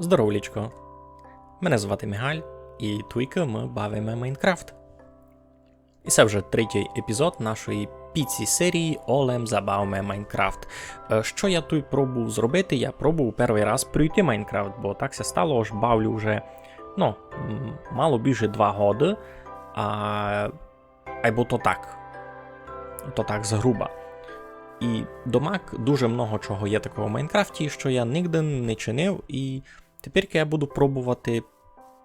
Здоровлічко! Мене звати Мігаль, і туйка ми бавимо Майнкрафт. І це вже третій епізод нашої піці серії Олем забавме Майнкрафт. Е, Що я тут пробував зробити? Я пробував перший раз пройти Майнкрафт, бо так все стало, аж бавлю вже ну, мало більше два годи. А... Або то так. То так згруба. І домак дуже много чого є такого в Майнкрафті, що я ніде не чинив, і тепер я буду пробувати.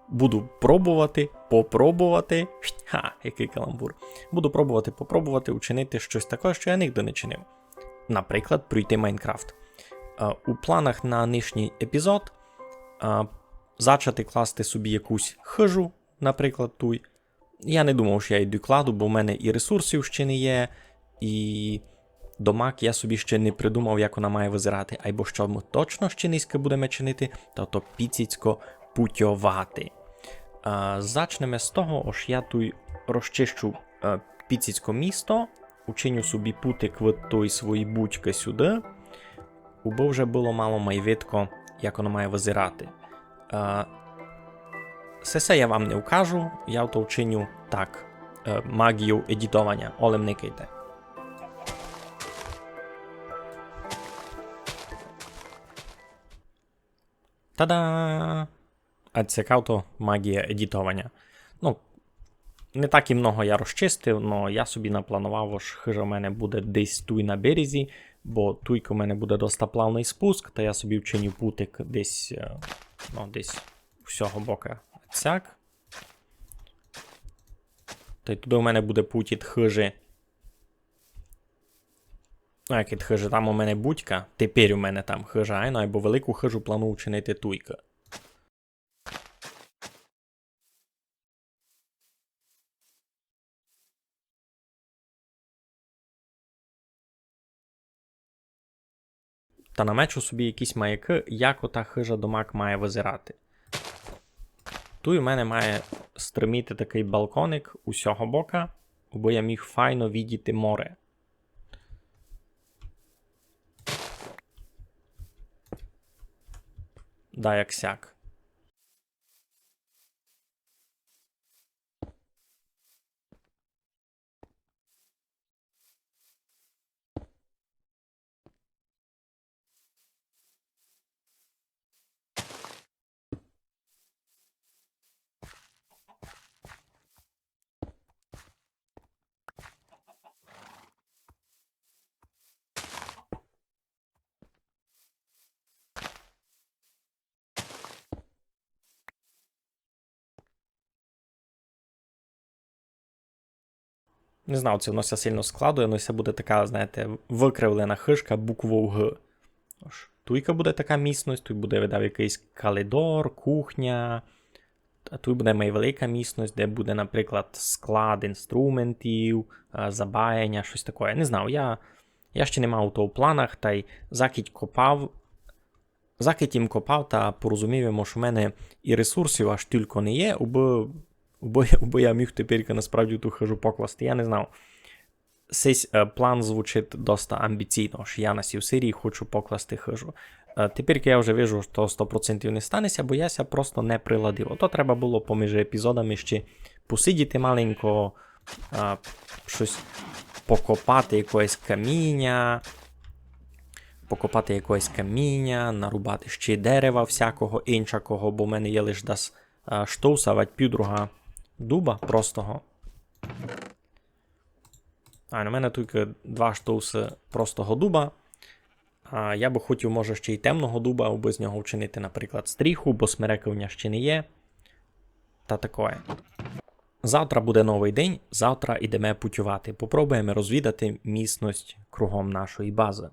Буду пробувати, попробувати. Ха, який каламбур. Буду пробувати попробувати учинити щось таке, що я ніде не чинив. Наприклад, пройти Майнкрафт. Е, У планах на нинішній епізод е, зачати класти собі якусь хижу, наприклад, туй. Я не думав, що я йду кладу, бо в мене і ресурсів ще не є, і домак я собі ще не придумав, як вона має визирати, або що ми точно ще низько будемо чинити, то то піціцько путьовати. А, Зачнемо з того, ось я тут розчищу е, піціцько місто, учиню собі путик в той свої будьки сюди, бо вже було мало майвитко, як воно має визирати. А, все це я вам не вкажу, я то вчиню так, е, магію едітування, олем не кийте. Та-да! А цікаво то магія едітування. Ну, не так і много я розчистив, але я собі напланував, що хижа в мене буде десь туй на березі, бо туйка в мене буде доста плавний спуск, та я собі вчиню путик десь, е, ну, десь всього бока цяк. Та й туди у мене буде путіт хижі. Ну, як і хижа, там у мене будька, тепер у мене там хижа, айно, або велику хижу планую вчинити туйка. Та намечу собі якісь маяки, як ота хижа домак має визирати. Тут у мене має стриміти такий балконик усього бока, бо я міг файно відіти море. Да, як сяк. Не знав, це воно сильно складує, але це буде така, знаєте, викривлена хишка буквою Г. Тож, туйка буде така міцність, тут буде видав якийсь калидор, кухня. А тут буде найвелика міцність, де буде, наприклад, склад інструментів, забаяння, щось таке. Не знав, я, я ще не мав того в планах, та й закидь копав. Закидь їм копав та порозуміємо, що в мене і ресурсів аж тільки не є, бо Бо я, бо я міг тепер насправді ту хижу покласти. Я не знав. Цей е, план звучить доста амбіційно, що я на сів серії хочу покласти хижу. Е, тепер я вже вижу, що 100% не станеться, бо яся просто не приладив. Ото треба було поміж епізодами ще посидіти маленько, е, щось покопати якогось каміння. Покопати якогось каміння, нарубати ще дерева всякого іншого, бо в мене є лише дас штовсавать півдруга дуба простого. А, на мене тільки два штовси простого дуба. А, Я би хотів, може, ще й темного дуба, аби з нього вчинити, наприклад, стріху, бо смерековня ще не є. Та такое. Завтра буде новий день, завтра йдемо путювати. Попробуємо розвідати місність кругом нашої бази.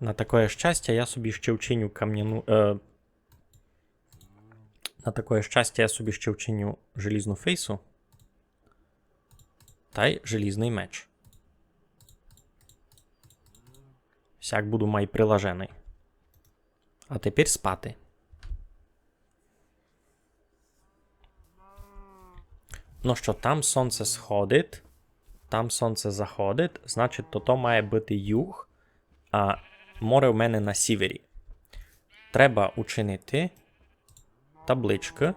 На такое щастя я собі ще вчиню кам'яну. Е... На такое щастя я собі ще вчиню желізну фейсу. Та й желізний меч. Всяк буду май прилажений. А тепер спати. Ну що, там сонце сходить. Там сонце заходить. Значить, то то має бути юг. А море в мене на сівері. Треба учинити табличку.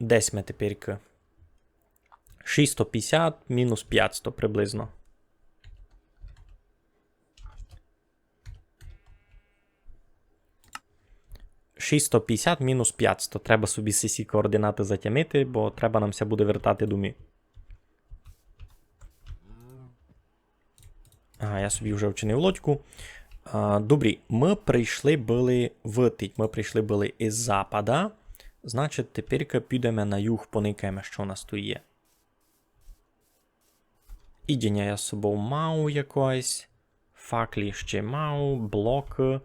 Десь ми тепер. 650 мінус 500 приблизно. — 650 мінус 500. Треба собі сісі координати затямити, бо треба нам ся буде вертати думі. Ага, я собі вже вчинив лодьку. А, Добрі, ми прийшли були в тить. Ми прийшли були із запада. Значить, тепер підемо на юг, поникаємо, що у нас тут є. Ідіння я з собою мав якось. Факлі ще мав, блоки.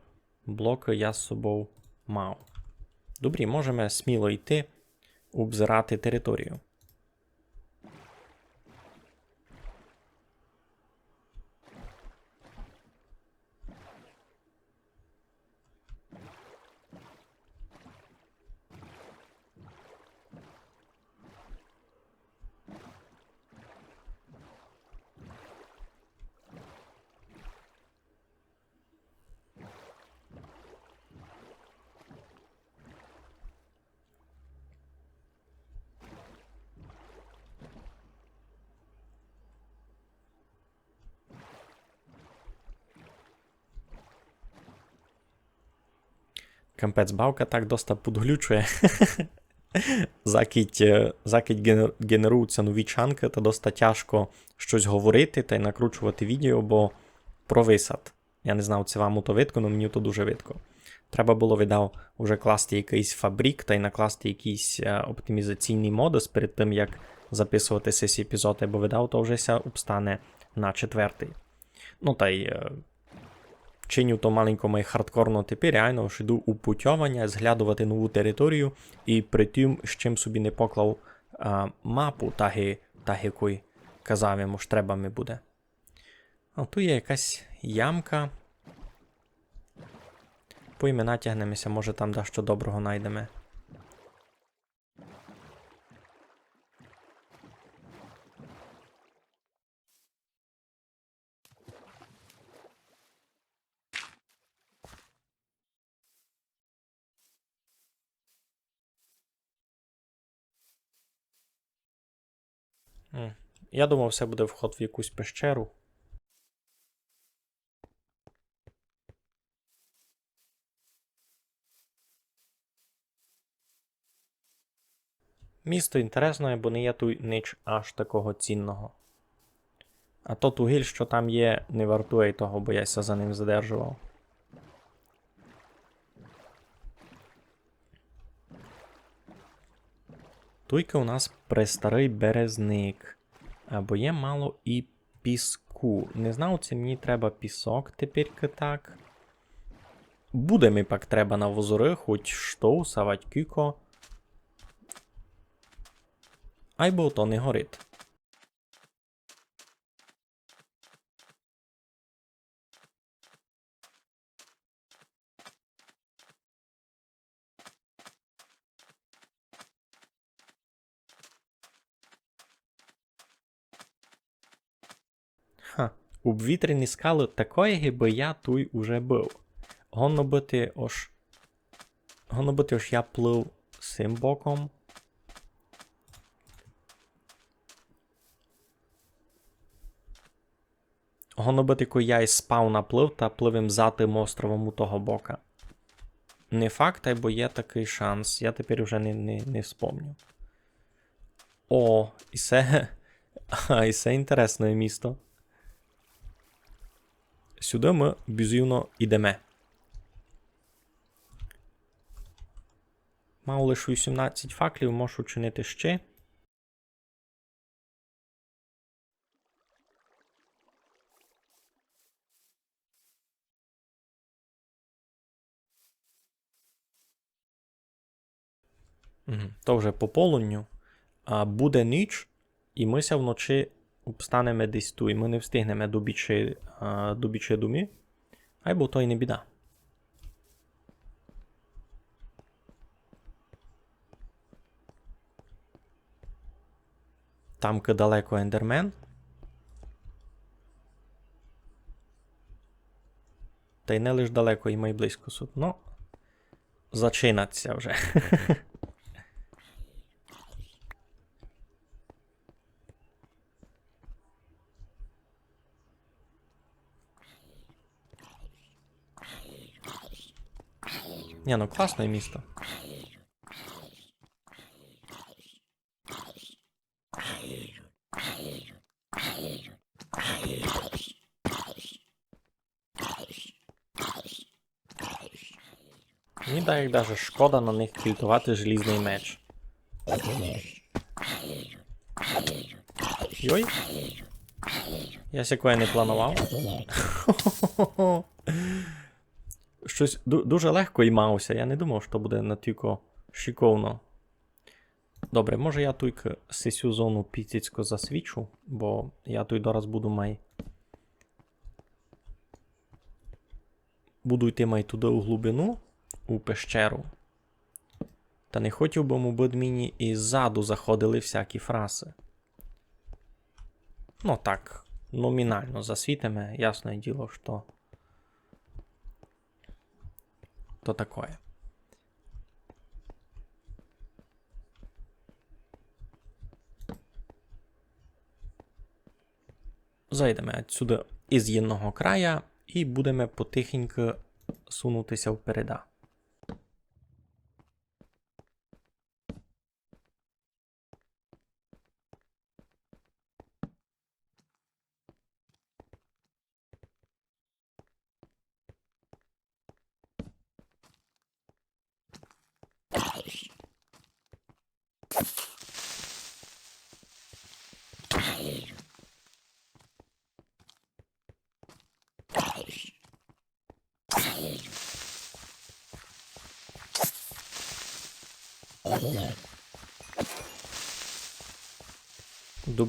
Блоки я з собою мав. Добрі, можемо сміло йти, обзирати територію. Кампець бавка так доста подглючує. Закить, е, закить генер- генеруються нові чанки, та доста тяжко щось говорити та й накручувати відео, бо провисат. Я не знав, це вам то видко, але мені то дуже видко. Треба було віддав уже класти якийсь фабрик та й накласти якийсь е, оптимізаційний модус перед тим, як записувати сесі епізоди, бо видав, то вже обстане на четвертий. Ну та й е, чиню то маленькому хардкорно тепер реально ж йду у путьовання, зглядувати нову територію, і при тим, з чим собі не поклав а, мапу, таги, таги якої казав йому, ж треба ми буде. А тут є якась ямка. Пойми натягнемося, тягнемося, може там дещо доброго знайдемо. Я думав, все буде вход в якусь пещеру. Місто інтересне, бо не є тут нич аж такого цінного. А то тугіль, що там є, не вартує того, бо я за ним задержував. Туйка у нас престарий березник. Або є мало і піску. Не знав, це мені треба пісок тепер так. Буде мені пак треба на возори, хоч що, савать кюко. Айбо то не горить. Ха, обвітряні скали такої, би я туй уже був. Гонно бути ош. Гонно бути ош я плив цим боком. Коли я із спауна плив та пливем за тим островом у того бока. Не факт, бо є такий шанс. Я тепер вже не, не, не вспомню. О, і це. І це інтересне місто. Сюди ми бюзівно йдемо. Мав лише 18 факлів, можу чинити ще. То вже по полудню. А буде ніч, і ми ся вночі обстанемо десь ту, і ми не встигнемо до бічі, до бічі думі, або то й не біда. Там далеко ендермен. Та й не лиш далеко і май близько судно. Ну, зачинаться вже. Ні, ну класне місто. Мені так даже шкода на них кільтувати желізний меч. Йой. Я сякої не планував. Щось дуже легко і мався. Я не думав, що буде натільки шиковно. Добре, може я тут сесю зону піціцько засвічу, бо я тут дораз буду май. Буду йти май туди у глибину, у пещеру. Та не хотів би, мабуть, мені і ззаду заходили всякі фраси. Ну так, номінально засвітиме, ясне діло, що. То такое. Зайдемо відсюди із єдного края і будемо потихеньку сунутися впереда.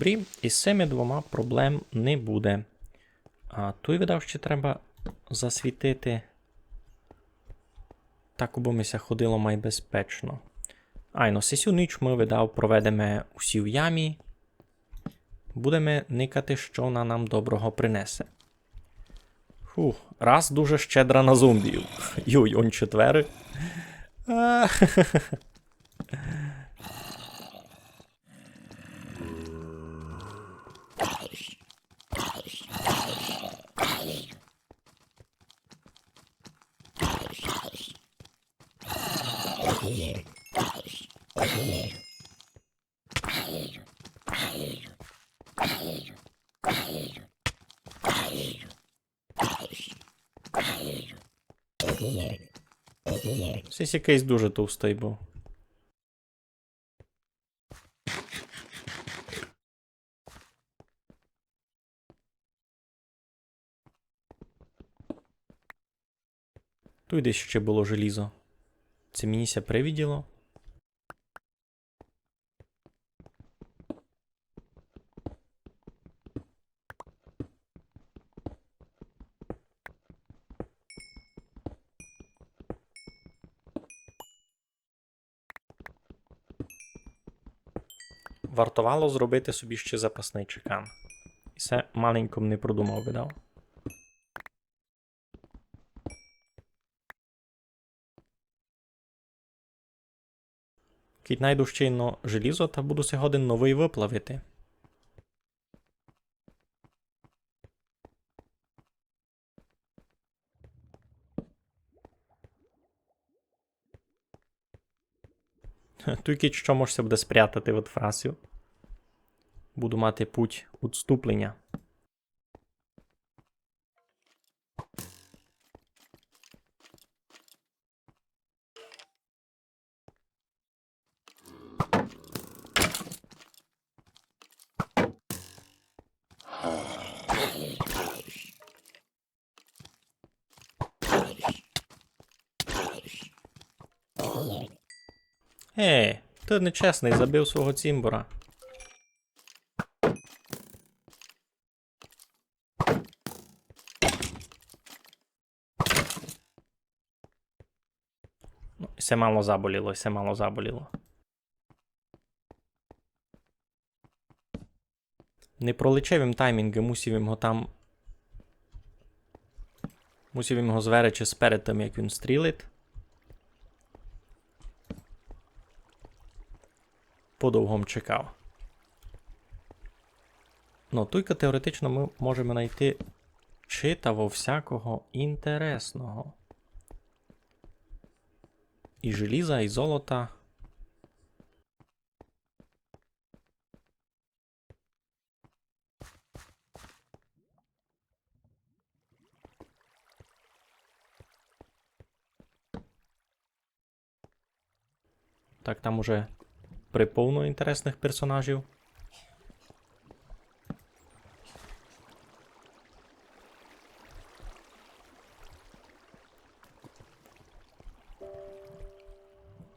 Добрі, із цими двома проблем не буде. А той видав, що треба засвітити. Так обомися ходило май безпечно. Айно, сесю ніч ми видав, проведемо усі в ямі. Будемо никати, що вона нам доброго принесе. Фух, раз дуже щедра на зомбів. Йой, он четвери. Щось якийсь дуже товстий був. Тут десь ще було желізо. Це мініся привіділо. Вартувало зробити собі ще запасний чекан. І це маленьком не продумав видав. Кіть найду ще желізо та буду сьогодні новий виплавити. Тільки що можеться буде спрятати від фрасів. Буду мати путь відступлення. Ей, ти нечесний, забив свого цімбора. Ну, все мало заболіло, все мало заболіло. Не пролече він таймінги, мусив його там. Мусив його зверечи сперед тим, як він стрілить. Подовгом чекав. Ну, туйка теоретично ми можемо знайти читаво всякого інтересного. І желіза, і золота. Так, там уже приповно інтересних персонажів.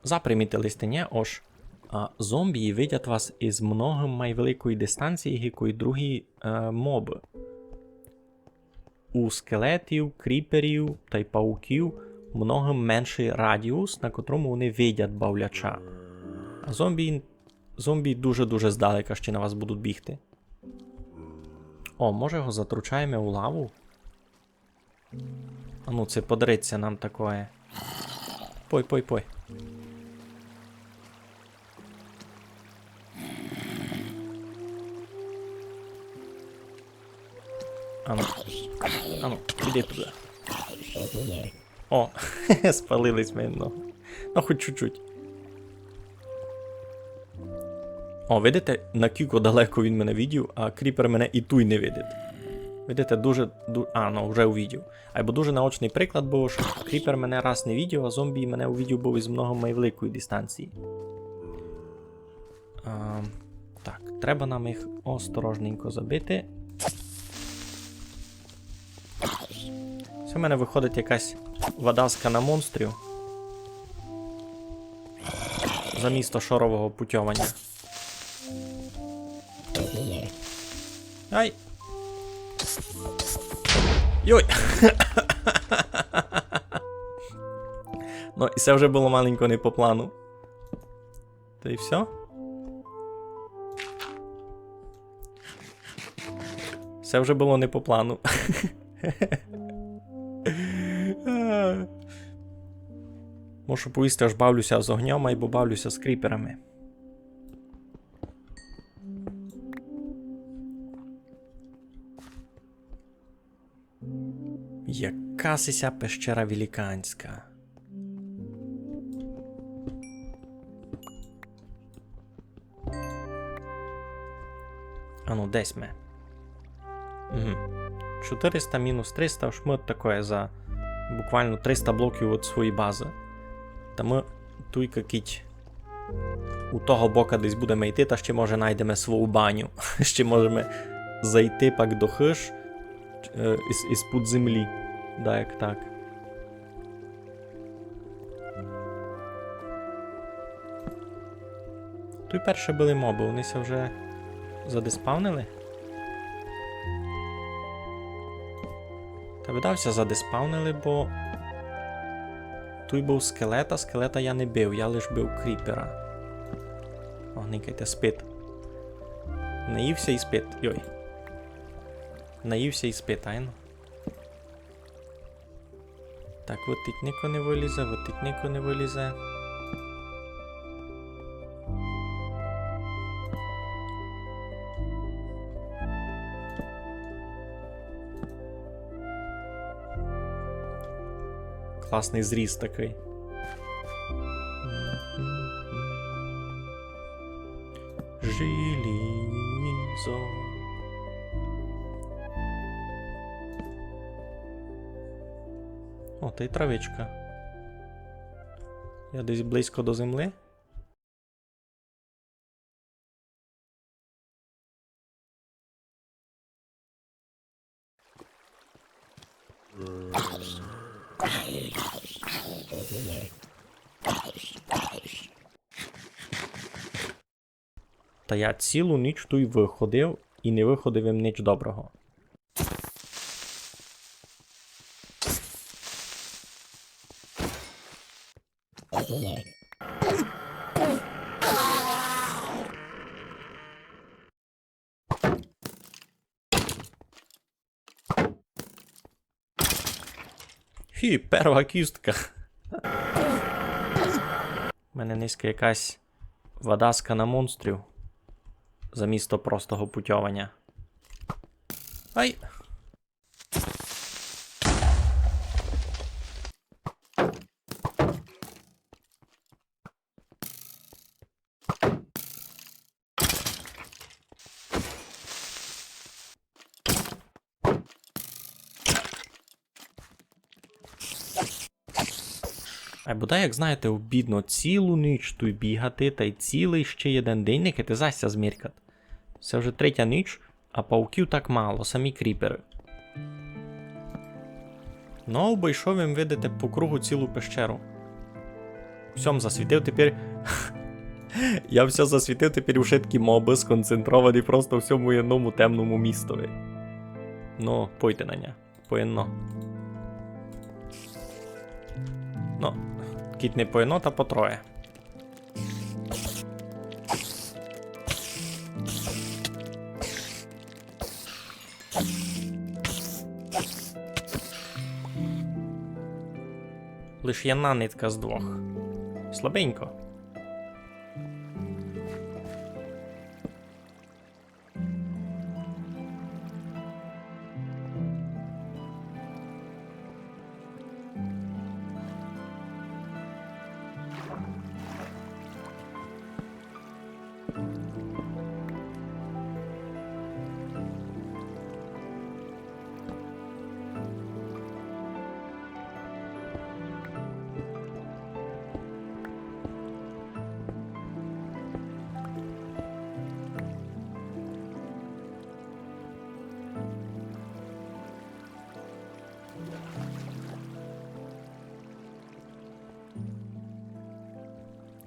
Запримітились ти, ні? Ож. А, зомбі видять вас із многим майвеликої дистанції, якої другі е, моби. У скелетів, кріперів та й пауків многим менший радіус, на котрому вони видять бавляча. А зомбі, зомбі дуже-дуже здалека ще на вас будуть бігти. О, може його затручаємо у лаву? А ну, це подариться нам такое. Пой, Ану. Ану, іди туди. О, спалились ми, ну. Ну, хоч чуть-чуть. О, видите, на кіко далеко він мене відів, а кріпер мене і туй не видить. Видите, дуже. ду- А, ну вже увідів. Або дуже наочний приклад був, що кріпер мене раз не відів, а зомбі мене увідів був із много майвеликої дистанції. А, так, треба нам їх осторожненько забити. Це в мене виходить якась вадаска на монстрів. За місто шорового путьовання. Ай! Йой! ну, і це вже було маленько не по плану. Та й все? Це вже було не по плану. Можу поїсти, аж бавлюся з огнем, або бавлюся з кріперами. Яка сися пещера великанська. Ану, десь ми. Угу. 400 мінус 300 шмот такое за буквально 300 блоків від своєї бази. Та ми туйка кіть у того бока десь будемо йти, та ще може знайдемо свою баню. ще можемо зайти пак до хиш е, із, із-під землі. Да, як так. Тут перше були моби, вонися вже задеспавнили? Та видався, задеспавнили, бо. Був скелета, скелета я не бив, я лиш бив кріпера. О, никайте, спит. Наївся і спит. Йой. Наївся і спит, айно. Так, вотить ніко не вилізе, вотить ніко не вилізе. Класний зріз такий. Желізо. О, та й травичка. Я десь близько до земли. Та я цілу ніч тут виходив і не виходив їм ніч доброго. Фі, перва кістка. У мене низька якась вадаска на монстрів. Замісто простого путьовання. Ай! А бодай, як знаєте, обідно цілу ніч тут бігати, та й цілий ще один день не кити зася зміркат. Це вже третя ніч, а пауків так мало, самі кріпери. Ну, обійшов їм, видите, по кругу цілу пещеру. Всьом засвітив тепер. Я все засвітив тепер уже такі моби сконцентровані просто в всьому одному темному містові. Ну, пойте на ня. Поєдно. Ну, кіт не по єнота, по Лиш є нанитка з двох. Слабенько.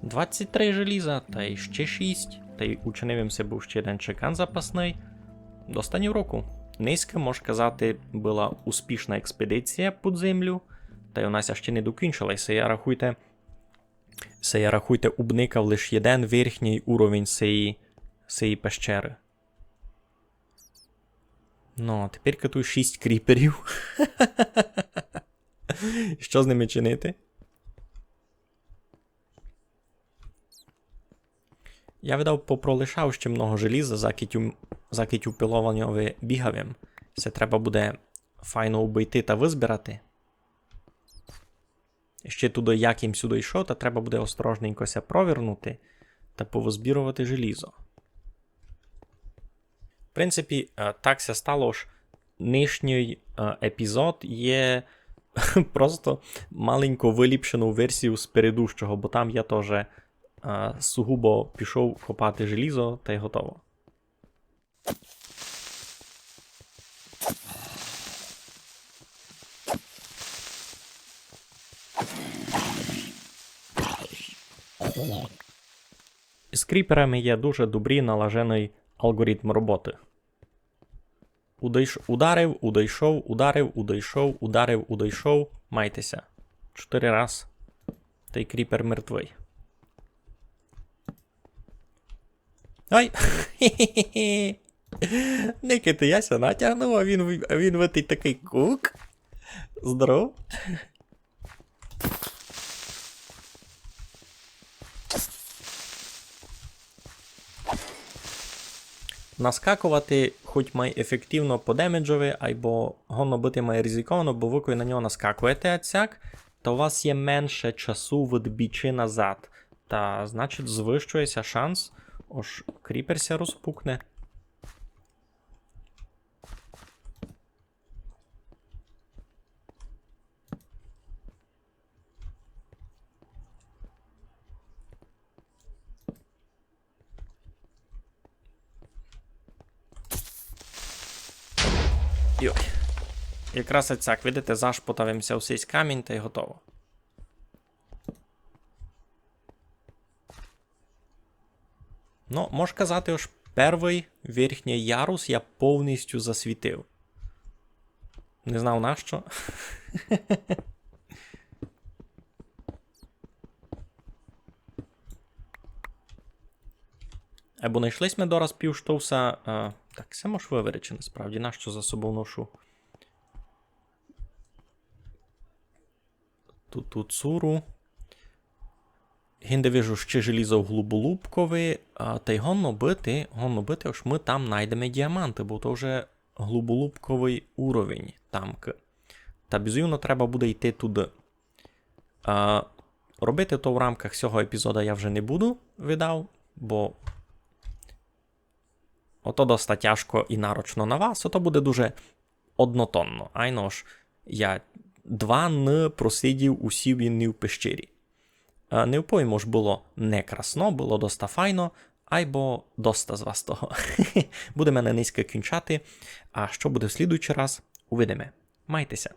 Двадцять три желіза, та й ще шість. Та й учинився був ще один чекан запасний. До останнього року. Низька, можна казати, була успішна експедиція під землю, та й нас ще не докінчилася. Я рахуйте, це я рахуйте, обникав лише один верхній уровень цієї пещери. Ну, а тепер катую 6 кріперів. Що з ними чинити? Я видав попролишав ще много желіза, закітю, закітю пилованньове бігавим. Це треба буде файно обійти та визбирати. Ще туди, як їм сюди йшов, та треба буде осторожненько ся провернути та повозбірувати желізо. В принципі, е, так ся стало ж. Нижній е, епізод є просто маленько виліпшену версію з передущого, бо там я теж е, сугубо пішов копати желізо та й готово. З кріперами є дуже добрий налажений алгоритм роботи. Удайш... Ударив, удайшов, ударив, удайшов, ударив, удайшов. Майтеся. Чотири раз. Та й кріпер мертвий. Ай! Никити, яся натягнув, а він, він витий такий кук. Здоров. Наскакувати хоч май ефективно по демеджові, або гонно бити має ризиковано, бо ви коли на нього наскакуєте ацяк, то у вас є менше часу відбічі назад. Та значить звищується шанс, ож кріперся розпукне. Йой. Якраз оцяк, видите, зашпотавимося у сей камінь та й готово. Ну, можеш казати, ось перший верхній ярус я повністю засвітив. Не знав на що. Або знайшлись ми дораз півштовса. Так, це може виверече насправді, нащо за собою ношу. Тут цуру. Ще желізо глуболубкове, а, та й гонно бити, гонно бити, аж ми там знайдемо діаманти, бо то вже глуболубковий уровень тамки. Та безумно треба буде йти туди. А, робити то в рамках цього епізоду я вже не буду видав, бо ото доста тяжко і нарочно на вас, ото буде дуже однотонно. Айно ж, я два н просидів усі він в пещері. Не впоймо ж було не красно, було доста файно, айбо доста з вас того. Буде мене низько кінчати. А що буде в слідуючий раз, увидиме. Майтеся.